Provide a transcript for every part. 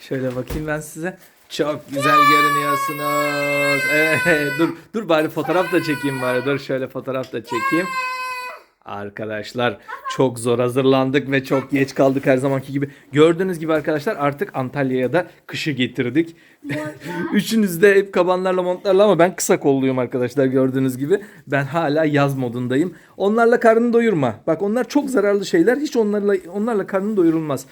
Şöyle bakayım ben size. Çok güzel görünüyorsunuz. Evet, dur dur bari fotoğraf da çekeyim bari. Dur şöyle fotoğraf da çekeyim. Arkadaşlar çok zor hazırlandık ve çok geç kaldık her zamanki gibi. Gördüğünüz gibi arkadaşlar artık Antalya'ya da kışı getirdik. Üçünüz de hep kabanlarla montlarla ama ben kısa kolluyum arkadaşlar gördüğünüz gibi. Ben hala yaz modundayım. Onlarla karnını doyurma. Bak onlar çok zararlı şeyler. Hiç onlarla onlarla karnını doyurulmaz.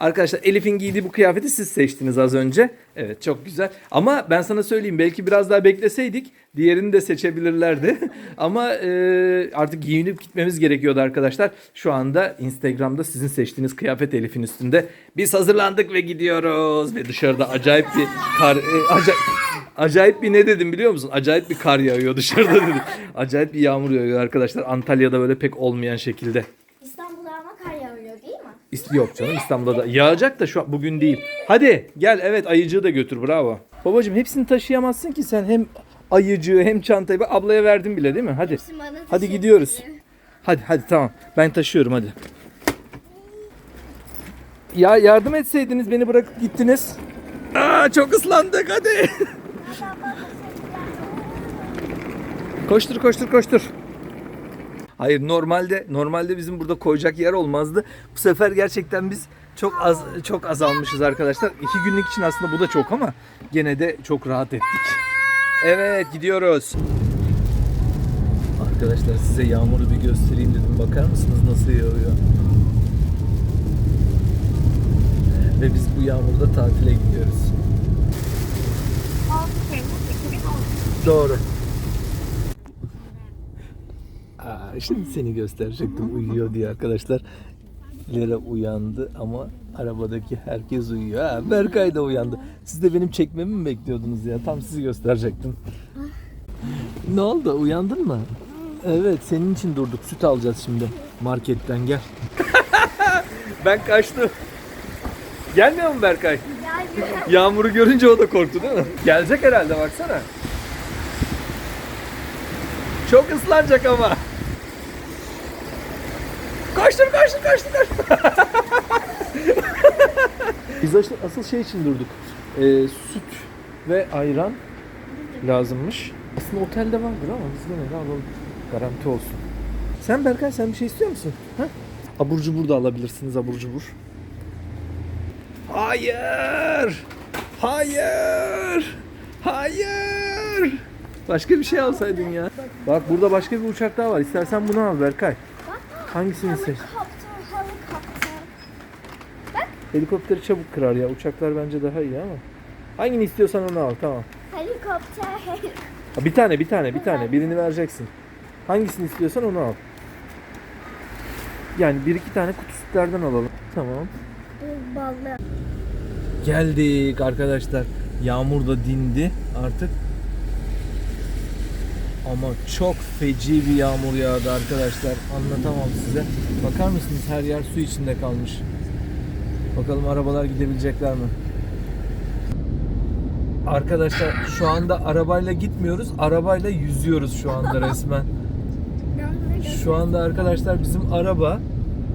Arkadaşlar Elif'in giydiği bu kıyafeti siz seçtiniz az önce. Evet çok güzel. Ama ben sana söyleyeyim belki biraz daha bekleseydik diğerini de seçebilirlerdi. Ama e, artık giyinip gitmemiz gerekiyordu arkadaşlar. Şu anda Instagram'da sizin seçtiğiniz kıyafet Elif'in üstünde. Biz hazırlandık ve gidiyoruz. Ve dışarıda acayip bir kar... e, acayip, acayip bir ne dedim biliyor musun? Acayip bir kar yağıyor dışarıda dedim. Acayip bir yağmur yağıyor arkadaşlar. Antalya'da böyle pek olmayan şekilde. İstanbul'da ama kar yağıyor değil mi? İst- Yok canım İstanbul'da da. Yağacak da şu an bugün değil. Hadi gel evet ayıcığı da götür bravo. Babacım hepsini taşıyamazsın ki sen hem ayıcığı hem çantayı. Bak ablaya verdim bile değil mi? Hadi. Hadi gidiyoruz. Hadi hadi tamam. Ben taşıyorum hadi. Ya yardım etseydiniz beni bırakıp gittiniz. Aa çok ıslandık hadi. koştur koştur koştur. Hayır normalde normalde bizim burada koyacak yer olmazdı. Bu sefer gerçekten biz çok az çok azalmışız arkadaşlar. İki günlük için aslında bu da çok ama gene de çok rahat ettik. Evet gidiyoruz. Arkadaşlar size yağmuru bir göstereyim dedim. Bakar mısınız nasıl yağıyor? Ve biz bu yağmurda tatile gidiyoruz. Doğru. Aa, şimdi seni gösterecektim uyuyor diye arkadaşlar. Lera uyandı ama arabadaki herkes uyuyor. Ha, Berkay da uyandı. Siz de benim çekmemi mi bekliyordunuz ya? Tam sizi gösterecektim. ne oldu? Uyandın mı? Evet, senin için durduk. Süt alacağız şimdi marketten. Gel. ben kaçtım. Gelmiyor mu Berkay? Yağmuru görünce o da korktu değil mi? Gelecek herhalde baksana. Çok ıslanacak ama. Koştur koştur koştur koştur. Biz asıl, asıl şey için durduk. Ee, süt ve ayran lazımmış. Aslında otelde vardır ama biz gene de alalım. Garanti olsun. Sen Berkay sen bir şey istiyor musun? Ha? Abur cubur da alabilirsiniz abur cubur. Hayır! Hayır! Hayır! Başka bir şey alsaydın ya. Bak burada başka bir uçak daha var. İstersen bunu al Berkay. Hangisini seç? helikopter, helikopter. Helikopteri çabuk kırar ya. Uçaklar bence daha iyi ama. Hangini istiyorsan onu al tamam. Helikopter, helikopter. Ha, bir tane bir tane bir tane. Birini vereceksin. Hangisini istiyorsan onu al. Yani bir iki tane kutu sütlerden alalım. Tamam. Ballı. Geldik arkadaşlar. Yağmur da dindi artık. Ama çok feci bir yağmur yağdı arkadaşlar. Anlatamam size. Bakar mısınız her yer su içinde kalmış. Bakalım arabalar gidebilecekler mi? Arkadaşlar şu anda arabayla gitmiyoruz. Arabayla yüzüyoruz şu anda resmen. Şu anda arkadaşlar bizim araba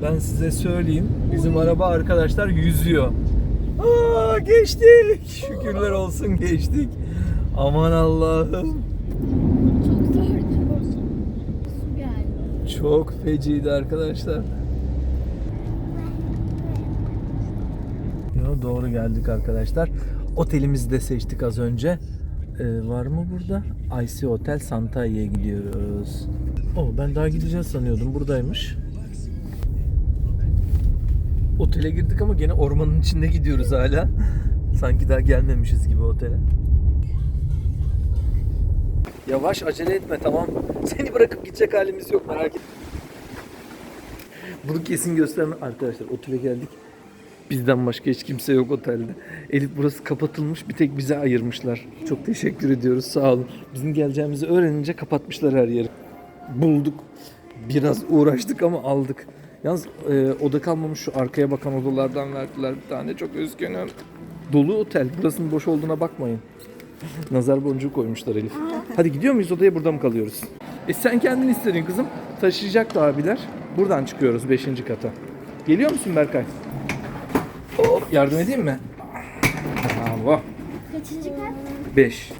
ben size söyleyeyim. Bizim araba arkadaşlar yüzüyor. Aa, geçtik. Şükürler olsun geçtik. Aman Allah'ım. Çok zor. Su geldi. Çok feciydi arkadaşlar. Ya doğru geldik arkadaşlar. Otelimizi de seçtik az önce. Ee, var mı burada? IC Hotel Santai'ye gidiyoruz. Oh, ben daha gideceğiz sanıyordum. Buradaymış. Otele girdik ama gene ormanın içinde gidiyoruz hala. Sanki daha gelmemişiz gibi otele. Yavaş acele etme tamam. Seni bırakıp gidecek halimiz yok merak etme. Bunu kesin gösterme. Arkadaşlar otele geldik. Bizden başka hiç kimse yok otelde. Elif burası kapatılmış. Bir tek bize ayırmışlar. Çok teşekkür ediyoruz. Sağ olun. Bizim geleceğimizi öğrenince kapatmışlar her yeri. Bulduk. Biraz uğraştık ama aldık. Yalnız e, oda kalmamış şu arkaya bakan odalardan verdiler bir tane. Çok üzgünüm. Dolu otel. Burasının boş olduğuna bakmayın. Nazar boncuğu koymuşlar Elif. Hadi gidiyor muyuz odaya burada mı kalıyoruz? E sen kendin istedin kızım. Taşıyacak da abiler. Buradan çıkıyoruz 5. kata. Geliyor musun Berkay? Hop yardım edeyim mi? Bravo. Kaçıncı kat? 5.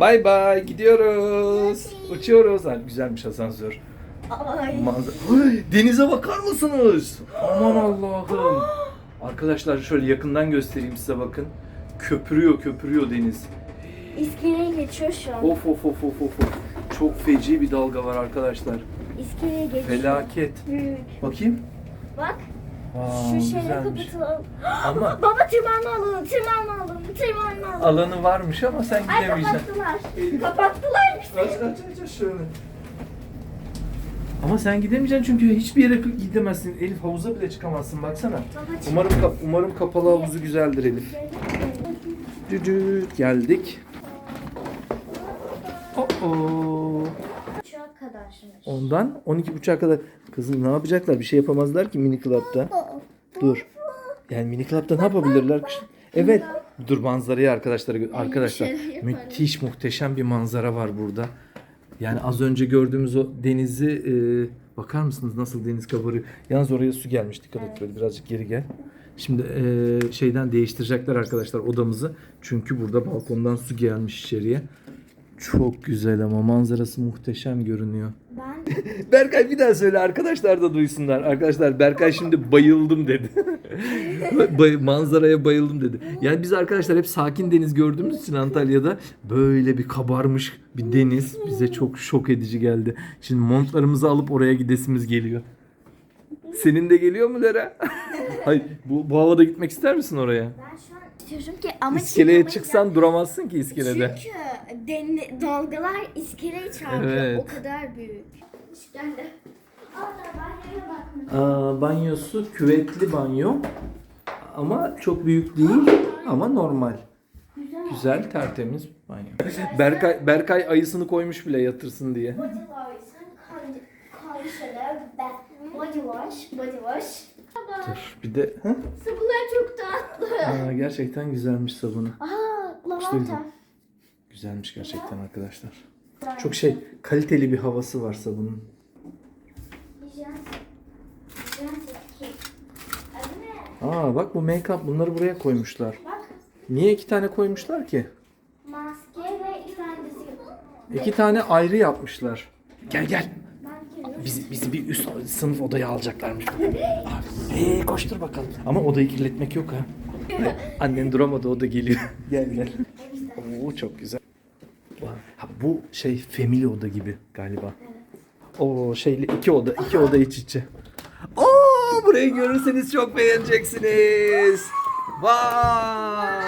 Bay bay gidiyoruz. Uçuyoruz. Ha, güzelmiş asansör. Ay. Manzara. Ay, denize bakar mısınız? Aman Allah'ım. Arkadaşlar şöyle yakından göstereyim size bakın. Köpürüyor köpürüyor deniz. İskeleye geçiyor şu an. Of of of of of. Çok feci bir dalga var arkadaşlar. İskeleye geçiyor. Felaket. Büyük. Bakayım. Bak. Aa, şu şeyleri güzelmiş. kapatalım. Ama Baba tırmanma alanı, tırmanma alanı, tırmanma alanı. alanı varmış ama sen Ay gidemeyeceksin. kapattılar. Elif. Kapattılar bizi. Aç aç aç aç şöyle. Ama sen gidemeyeceksin çünkü hiçbir yere gidemezsin. Elif havuza bile çıkamazsın baksana. Baba çık. Umarım kap- umarım kapalı havuzu güzeldir Elif. Düdü geldik. Oo. Uçağa kadarmış. Ondan 12.30'a kadar kızım ne yapacaklar? Bir şey yapamazlar ki mini club'da. Dur. Yani mini club'da ne yapabilirler? Evet. Dur manzarayı arkadaşlara gö- arkadaşlar yaparlar. müthiş muhteşem bir manzara var burada. Yani az önce gördüğümüz o denizi e, bakar mısınız nasıl deniz kabarıyor? Yalnız oraya su gelmiş. Dikkat et böyle birazcık geri gel. Şimdi e, şeyden değiştirecekler arkadaşlar odamızı. Çünkü burada balkondan su gelmiş içeriye. Çok güzel ama manzarası muhteşem görünüyor. Ben Berkay bir daha söyle arkadaşlar da duysunlar. Arkadaşlar Berkay şimdi bayıldım dedi. Bay- manzaraya bayıldım dedi. Yani biz arkadaşlar hep sakin deniz gördüğümüz için Antalya'da böyle bir kabarmış bir deniz bize çok şok edici geldi. Şimdi montlarımızı alıp oraya gidesimiz geliyor. Senin de geliyor mu Lera? Hayır bu, bu havada gitmek ister misin oraya? ben şu an istiyorum ki ama İskeleye çıkamayacağım. çıksan duramazsın ki iskelede. Çünkü den- dalgalar iskeleye çarpıyor. Evet. O kadar büyük. Geldi. Aa, banyosu küvetli banyo. Ama çok büyük değil ama normal. Güzel. Tertemiz banyo. Berkay, Berkay ayısını koymuş bile yatırsın diye. Body wash, body wash. Dur bir de hı? Sabunlar çok tatlı. Aa, gerçekten güzelmiş sabunu. Aa, İşte lavanta. Güzelmiş gerçekten arkadaşlar. Çok şey kaliteli bir havası var sabunun. Aa bak bu make-up bunları buraya koymuşlar. Bak. Niye iki tane koymuşlar ki? Maske ve de İki tane ayrı yapmışlar. Gel gel. Bizi, bizi bir üst sınıf odaya alacaklarmış. Ee, koştur bakalım. Ama odayı kirletmek yok ha. Annen duramadı o da geliyor. gel gel. Oo çok güzel. Ha, bu şey family oda gibi galiba. O şeyli iki oda, iki oda iç içe. Oo burayı görürseniz çok beğeneceksiniz. Vay!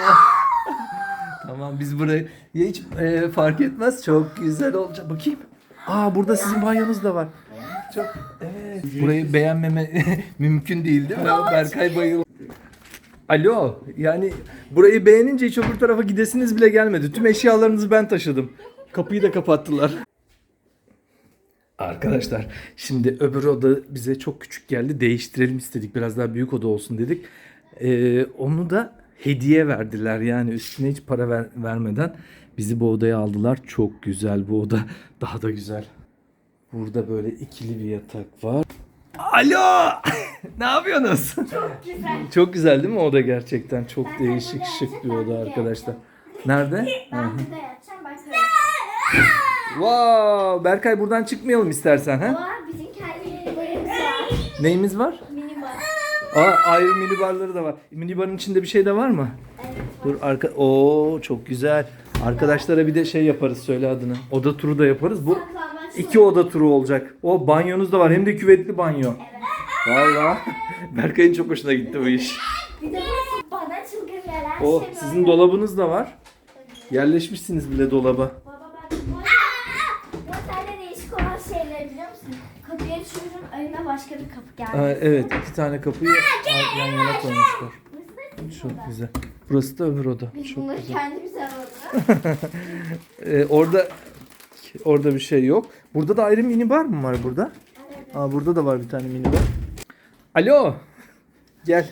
tamam biz burayı ya hiç e, fark etmez çok güzel olacak. Bakayım. Aa burada sizin banyonuz da var. Çok evet. Burayı beğenmeme mümkün değil değil mi? Berkay bayıldı. Alo yani burayı beğenince hiç öbür tarafa gidesiniz bile gelmedi. Tüm eşyalarınızı ben taşıdım. Kapıyı da kapattılar. Arkadaşlar şimdi öbür oda bize çok küçük geldi. Değiştirelim istedik. Biraz daha büyük oda olsun dedik. Ee, onu da hediye verdiler. Yani üstüne hiç para ver- vermeden bizi bu odaya aldılar. Çok güzel bu oda. Daha da güzel. Burada böyle ikili bir yatak var. Alo! ne yapıyorsunuz? Çok güzel. Çok güzel değil mi oda gerçekten? Çok Ben de değişik şık bir oda arkadaşlar. Nerede? Ben burada yatacağım. Wow! Berkay buradan çıkmayalım istersen ha? Bizim kendi. Neyimiz var? Minibar. Aa ayrı minibarları da var. Minibarın içinde bir şey de var mı? Evet. Dur arka Oo çok güzel. Arkadaşlara bir de şey yaparız söyle adını. Oda turu da yaparız. Bu Saklambaç iki oda turu olacak. O banyonuz da var hem de küvetli banyo. Valla. Berkay'ın çok hoşuna gitti bu iş. Bir de burası bana çılgın gelen O şey sizin böyle. dolabınız da var. Yerleşmişsiniz bile dolaba. Baba bu bu tane değişik olan şeyler biliyor musun? Kapıyı açıyorum önüne başka bir kapı geldi. Aa, evet iki tane kapıyı yan yana koymuşlar. Burası da Çok güzel. Burası da öbür oda. Biz Çok bunları güzel. kendimiz alalım. Ee, orada orada bir şey yok. Burada da ayrı mini bar mı var burada? Aa burada da var bir tane mini bar. Alo. Gel.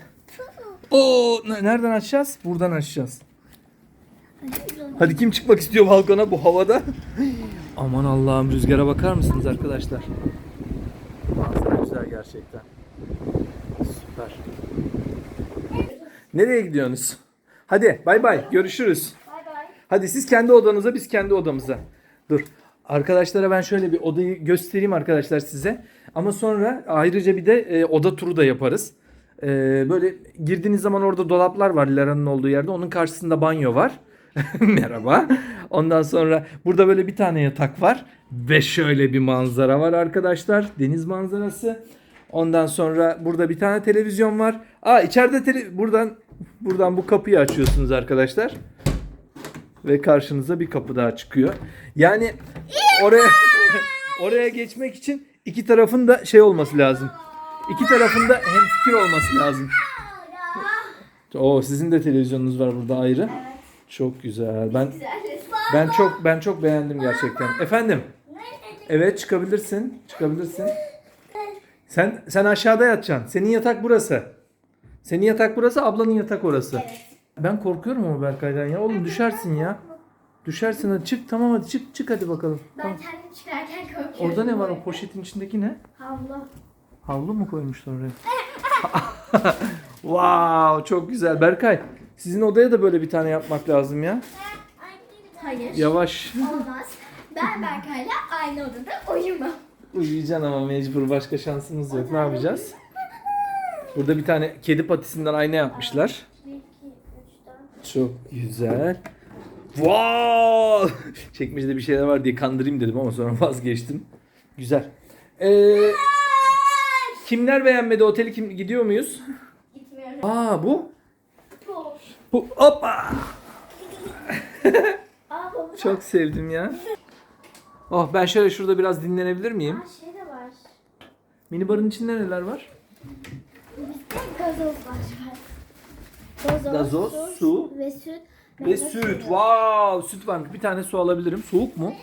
Oo ne- nereden açacağız? Buradan açacağız. Hadi kim çıkmak istiyor balkona bu havada? Aman Allah'ım rüzgara bakar mısınız arkadaşlar? Manzara güzel gerçekten. Süper. Nereye gidiyorsunuz? Hadi bay bay görüşürüz. Bay bay. Hadi siz kendi odanıza biz kendi odamıza. Dur. Arkadaşlara ben şöyle bir odayı göstereyim arkadaşlar size. Ama sonra ayrıca bir de e, oda turu da yaparız. E, böyle girdiğiniz zaman orada dolaplar var Lara'nın olduğu yerde. Onun karşısında banyo var. Merhaba. Ondan sonra burada böyle bir tane yatak var. Ve şöyle bir manzara var arkadaşlar. Deniz manzarası. Ondan sonra burada bir tane televizyon var. Aa içeride tele buradan buradan bu kapıyı açıyorsunuz arkadaşlar ve karşınıza bir kapı daha çıkıyor. Yani oraya oraya geçmek için iki tarafın da şey olması lazım. İki tarafın da hemfikir olması lazım. Oo sizin de televizyonunuz var burada ayrı. Çok güzel. Ben ben çok ben çok beğendim gerçekten. Efendim? Evet çıkabilirsin. Çıkabilirsin. Sen sen aşağıda yatacaksın. Senin yatak burası. Senin yatak burası, ablanın yatak orası. Ben korkuyorum ama Berkay'dan ya. Oğlum düşersin ya. Düşersin hadi çık tamam hadi çık çık hadi bakalım. Ben Tamam. kendim çıkarken korkuyorum. Orada ne var o poşetin içindeki ne? Havlu. Havlu mu koymuşlar oraya? wow çok güzel. Berkay sizin odaya da böyle bir tane yapmak lazım ya. Hayır. Yavaş. Olmaz. Ben Berkay'la aynı odada uyumam. Uyuyacaksın ama mecbur başka şansımız yok. Ne yapacağız? Burada bir tane kedi patisinden ayna yapmışlar. 1, 2, 3, 4. Çok güzel. Wow! Çekmecede bir şeyler var diye kandırayım dedim ama sonra vazgeçtim. Güzel. Ee, kimler beğenmedi oteli kim gidiyor muyuz? Gitmiyorum. Aa bu. Boş. Bu hoppa. Çok sevdim ya. Oh ben şöyle şurada biraz dinlenebilir miyim? Aa şey de var. Minibarın içinde neler var? Bizde gazoz var. Gazoz, Gazoz, su ve süt. Ve süt. Wow, süt varmış. Bir tane su alabilirim. Soğuk mu?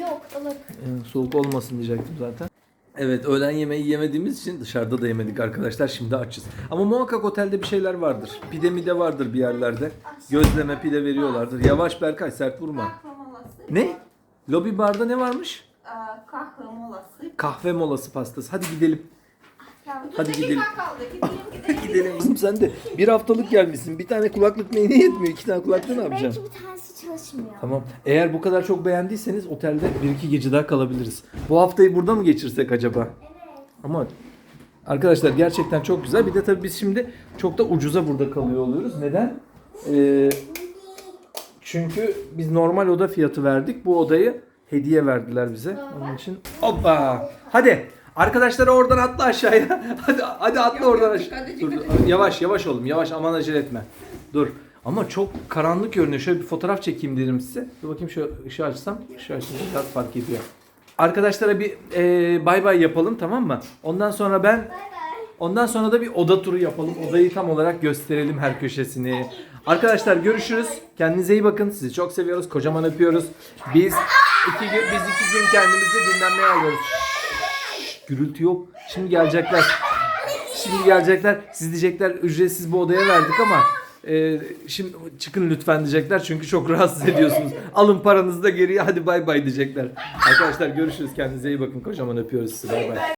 Yok ılık. Ee, soğuk olmasın diyecektim zaten. Evet öğlen yemeği yemediğimiz için dışarıda da yemedik arkadaşlar. Şimdi açız. Ama muhakkak otelde bir şeyler vardır. Pide mi de vardır bir yerlerde. Gözleme pide veriyorlardır. Yavaş Berkay sert vurma. Kahve molası. Ne? Lobi barda ne varmış? Aa, kahve molası. Kahve molası pastası. Hadi gidelim. Tamam, Hadi gidelim. kaldı. Gidelim gidelim. Gidelim kızım sen de. Bir haftalık gelmişsin. Bir tane kulaklık neyine yetmiyor? İki tane kulaklık ne yapacaksın? Belki bir tanesi çalışmıyor. Tamam. Eğer bu kadar çok beğendiyseniz otelde bir iki gece daha kalabiliriz. Bu haftayı burada mı geçirsek acaba? Evet. Ama arkadaşlar gerçekten çok güzel. Bir de tabii biz şimdi çok da ucuza burada kalıyor oluyoruz. Neden? Ee, çünkü biz normal oda fiyatı verdik. Bu odayı hediye verdiler bize. Onun için hoppa. Hadi. Arkadaşlar oradan atla aşağıya. Hadi hadi atla Yok, oradan yok, aşağı. Dur, dur. Yavaş yavaş oğlum. Yavaş aman acele etme. Dur. Ama çok karanlık görünüyor. Şöyle bir fotoğraf çekeyim dedim size. Dur bakayım şu ışığı açsam. Işığı açınca biraz fark ediyor. Arkadaşlara bir e, bay bay yapalım tamam mı? Ondan sonra ben Bay bay. Ondan sonra da bir oda turu yapalım. Odayı tam olarak gösterelim her köşesini. Arkadaşlar görüşürüz. Kendinize iyi bakın. Sizi çok seviyoruz. Kocaman öpüyoruz. Biz iki gün biz iki gün kendimizi dinlenmeye alıyoruz. Gürültü yok. Şimdi gelecekler. Şimdi gelecekler. Siz diyecekler ücretsiz bu odaya verdik ama e, şimdi çıkın lütfen diyecekler çünkü çok rahatsız ediyorsunuz. Alın paranızı da geriye hadi bay bay diyecekler. Arkadaşlar görüşürüz. Kendinize iyi bakın. Kocaman öpüyoruz sizi. Bay bay.